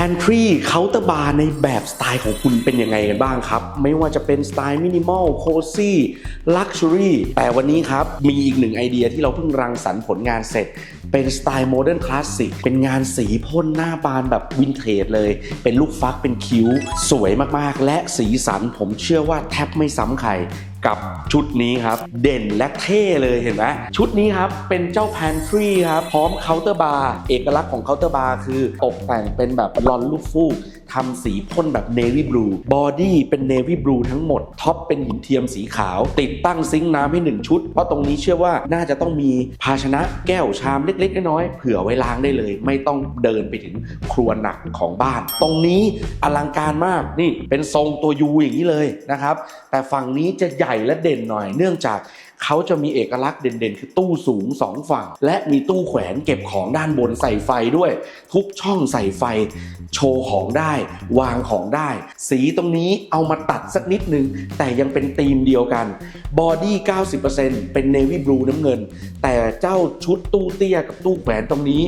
Pantry Counter Bar ในแบบสไตล์ของคุณเป็นยังไงกันบ้างครับ ไม่ว่าจะเป็นสไตล์มินิมอลโคซี่ลักชัวรี่แต่วันนี้ครับ มีอีกหนึ่งไอเดียที่เราเพิ่งรังสรรค์ผลงานเสร็จ เป็นสไตล์โมเดิร์นคลาสสิกเป็นงานสีพ่นหน้าบานแบบวินเทจเลย เป็นลูกฟักเป็นคิ้ว สวยมากๆ และสีสันผมเชื่อว่าแทบไม่ซ้ำใครกับชุดนี้ครับ เด่นและเท่เลยเห็นไหมชุดนี้ครับเป็นเจ้าแพนทรีครับ พร้อมเคาน์เตอร์บาร์เอกลักษณ์ของเคาน์เตอร์บาร์คือตกแต่งเป็นแบบลอนลูกฟูกทำสีพ่นแบบเนวี่บลูบอดี้เป็นเนวี่บลูทั้งหมด ท็อปเป็นหินเทียมสีขาว ติดตั้งซิงค์น้ำให้ 1 ชุด เพราะตรงนี้เชื่อว่าน่าจะต้องมีภาชนะแก้วชามเล็กๆน้อยๆเผื่อไว้ล้างได้เลย ไม่ต้องเดินไปถึงครัวหนักของบ้าน ตรงนี้อลังการมากนี่เป็นทรงตัวยูอย่างนี้เลยนะครับแต่ฝั่งนี้จะใหญ่และเด่นหน่อยเนื่องจาก เขาจะมีเอกลักษณ์เด่นๆ คือตู้สูงสองฝั่ง และมีตู้แขวนเก็บของด้านบนใส่ไฟด้วย ทุกช่องใส่ไฟ โชว์ของได้ วางของได้ สีตรงนี้เอามาตัดสักนิดนึง แต่ยังเป็นธีมเดียวกันบอดี้ 90%เป็นเนวี่บลูน้ำเงิน แต่เจ้าชุดตู้เตี้ยกับตู้แขวนตรงนี้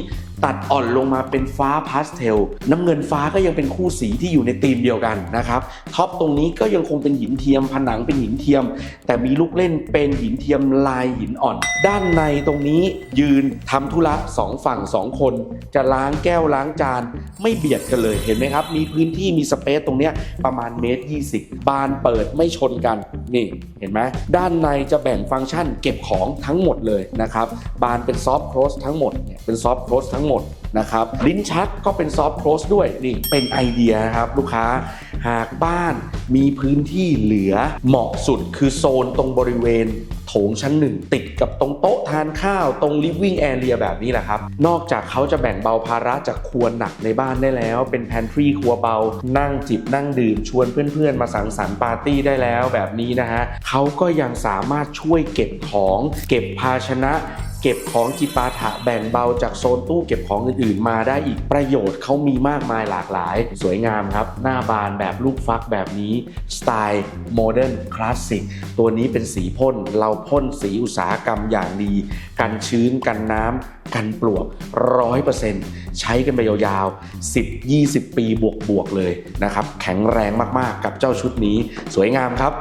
ตัดอ่อนลงมาเป็นฟ้าพาสเทลน้ำเงินฟ้าก็ยังเป็นคู่สีที่อยู่ในธีมเดียวกันนะครับท็อปตรงนี้ก็ยังคงเป็นหินเทียมผนังเป็นหินเทียม แต่มีลูกเล่นเป็นหินเทียมลายหินอ่อน ด้านในตรงนี้ยืนทำธุระสองฝั่งสองคน จะล้างแก้วล้างจาน ไม่เบียดกันเลยเห็นไหมครับ มีพื้นที่มีสเปซตรงเนี้ยประมาณเมตร20 บานเปิดไม่ชนกันนี่เห็นไหมด้านในจะแบ่งฟังก์ชันเก็บของทั้งหมดเลยนะครับบานเป็นซอฟต์โคลสทั้งหมดเนี่ยเป็นซอฟต์โคลสทั้งหมดนะครับลิ้นชักก็เป็นซอฟต์โคลสด้วยนี่เป็นไอเดียนะครับลูกค้าหากบ้านมีพื้นที่เหลือเหมาะสุดคือโซนตรงบริเวณ โถงชั้นหนึ่งติดกับตรงโต๊ะทานข้าวตรง living area แบบนี้แหละครับ นอกจากเขาจะแบ่งเบาภาระจากครัวหนักในบ้านได้แล้ว เป็นแพนทรีครัวเบา นั่งจิบนั่งดื่มชวนเพื่อนๆ มาสังสรรค์ปาร์ตี้ได้แล้วแบบนี้นะฮะเขาก็ยังสามารถช่วยเก็บของ เก็บภาชนะเก็บของจิปาถะแบ่งเบาจากโซนตู้เก็บของอื่นๆ มาได้อีกประโยชน์เขามีมากมายหลากหลาย สวยงามครับ หน้าบานแบบลูกฟักแบบนี้ สไตล์โมเดิร์นคลาสสิกตัวนี้เป็นสีพ่นเราพ่นสีอุตสาหกรรมอย่างดี กันชื้นกันน้ำกันปลวกร้อยเปอร์เซ็นต์ใช้กันไปยาวๆ 10-20 ปีบวกๆเลยนะครับ แข็งแรงมากๆกับเจ้าชุดนี้ สวยงามครับ